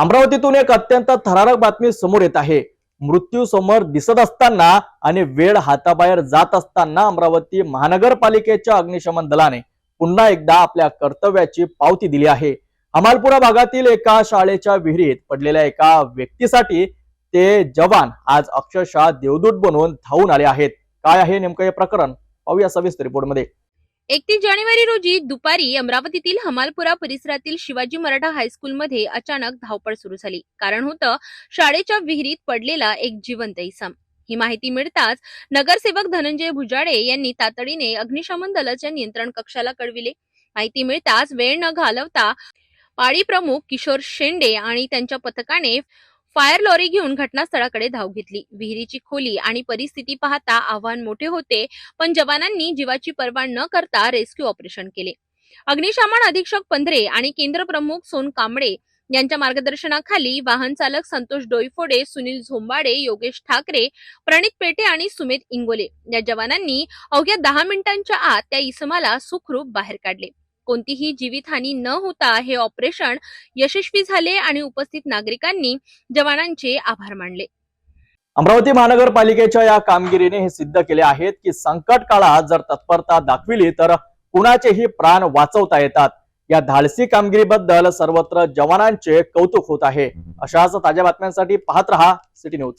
अमरावतीतून एक अत्यंत थरारक बातमी समोर येत आहे. मृत्यू समोर दिसत असताना आणि वेळ हाताबाहेर जात असताना अमरावती महानगरपालिकेच्या अग्निशमन दलाने पुन्हा एकदा आपल्या कर्तव्याची पावती दिली आहे. अमालपुरा भागातील एका शाळेच्या विहिरीत पडलेल्या एका व्यक्तीसाठी ते जवान आज अक्षरशः देवदूत बनवून धावून आले आहेत. काय आहे नेमकं हे प्रकरण? पाहूया सविस्तर रिपोर्टमध्ये. एकतीस जानेवारी रोजी दुपारी अमरावतीतील हमालपुरा परिसरातील शिवाजी मराठा हायस्कूलमध्ये अचानक धावपळ सुरू झाली. कारण होतं शाळेच्या विहिरीत पडलेला एक जिवंत इसम. ही माहिती मिळताच नगरसेवक धनंजय भुजाडे यांनी तातडीने अग्निशमन दलाच्या नियंत्रण कक्षाला कळविले. माहिती मिळताच वेळ न घालवता पाळी प्रमुख किशोर शेंडे आणि त्यांच्या पथकाने फायर लॉरी घेऊन घटनास्थळाकडे धाव घेतली. विहिरीची खोली आणि परिस्थिती पाहता आव्हान मोठे होते पण जवानांनी जीवाची पर्वा न करता रेस्क्यू ऑपरेशन केले. अग्निशमन अधीक्षक पंधरे आणि केंद्र प्रमुख सोन कांबळे यांच्या मार्गदर्शनाखाली वाहन चालक संतोष डोईफोडे सुनील झोंबाडे योगेश ठाकरे प्रणित पेटे आणि सुमित इंगोले या जवानांनी अवघ्या दहा मिनिटांच्या आत त्या इसमाला सुखरूप बाहेर काढले. कोणतीही जीवितहानी न होता हे ऑपरेशन यशस्वी झाले आणि उपस्थित नागरिकांनी जवानांचे आभार मानले. अमरावती महानगरपालिकेच्या या कामगिरीने हे सिद्ध केले आहेत की संकट काळात जर तत्परता दाखविली तर कुणाचेही प्राण वाचवता येतात. या धाडसी कामगिरीबद्दल सर्वत्र जवानांचे कौतुक होत आहे. अशाच ताज्या बातम्यांसाठी पाहत रहा सिटी न्यूज.